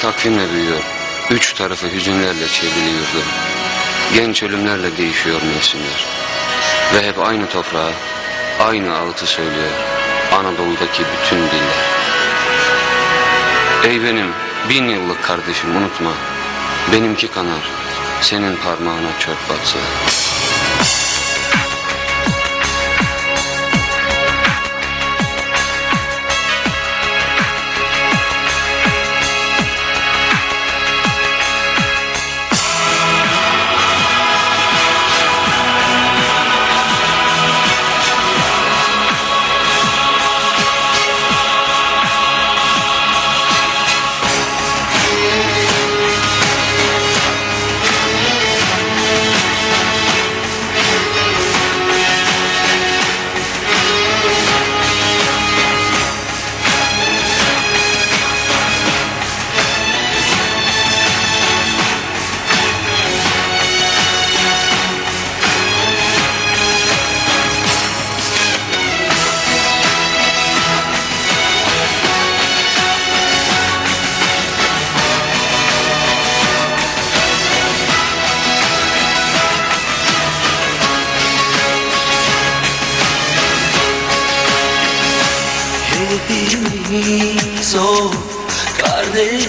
takvimle büyüyor. Üç tarafı hüzünlerle çevriliyordu. Genç ölümlerle değişiyor mevsimler. Ve hep aynı toprağa, aynı ağıtı söylüyor. Anadolu'daki bütün diller. Ey benim bin yıllık kardeşim unutma. Benimki kanar. Senin parmağına çöp batsa.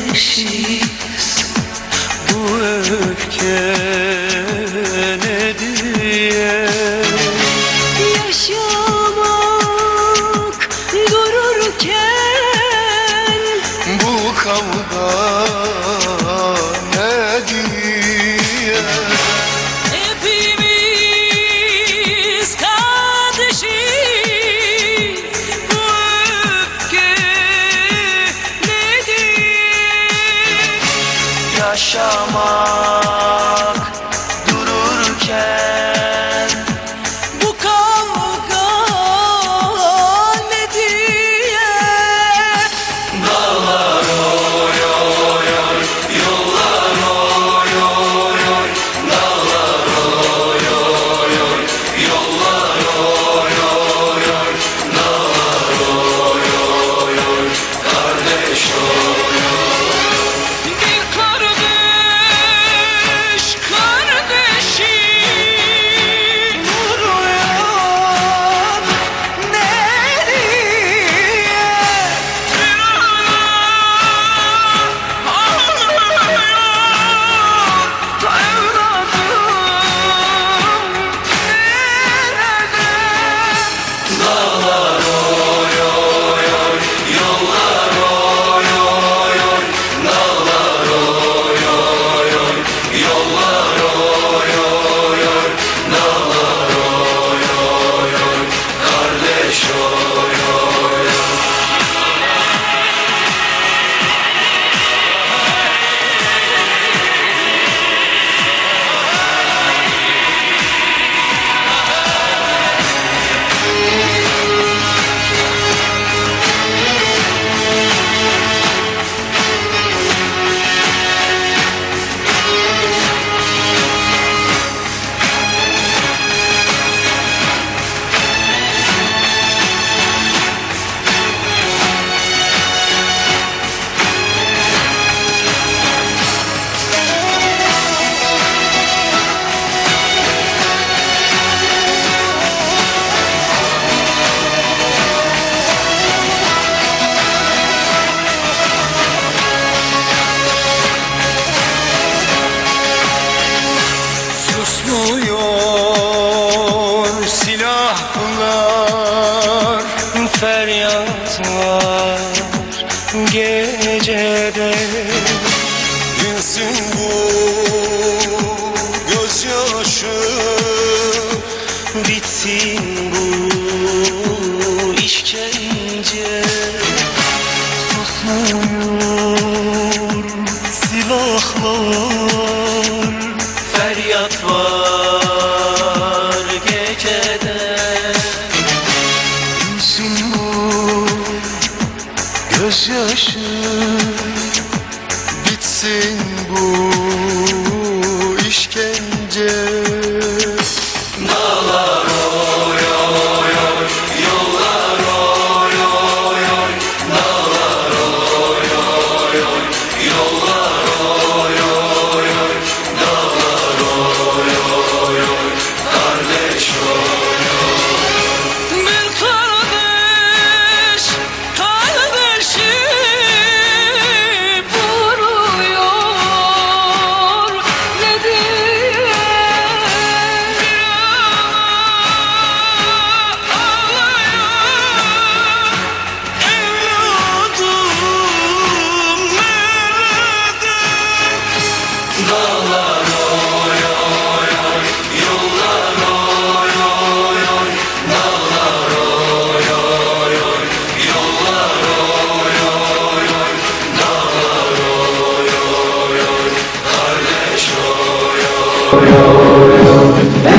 Kardeşiz Bu öfke ne diye Yaşamak dururken Bu kavga Yaşamak gecede. Dinsin bu gözyaşı. Bitsin bu işkence. Susmuyor gözyaşı Bitsin bu Hepimiz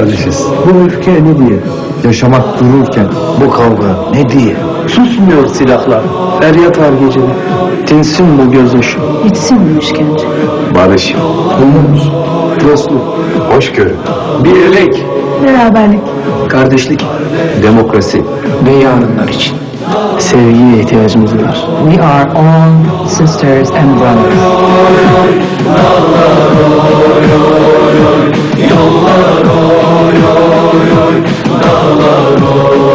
kardeşiz. Bu öfke ne diye? Yaşamak dururken bu kavga ne diye? Susmuyor silahlar. Feryat var gecede. Tinsin bu gözyaşı. Bitsin bu işkence. Barış, umut, dostluk, hoşgörü, birlik, Beraberlik. kardeşlik, demokrasi ve yarınlar için. Sevgiye ihtiyacımız var. We are all sisters and brothers. Yollar oy oy oy dağlar oy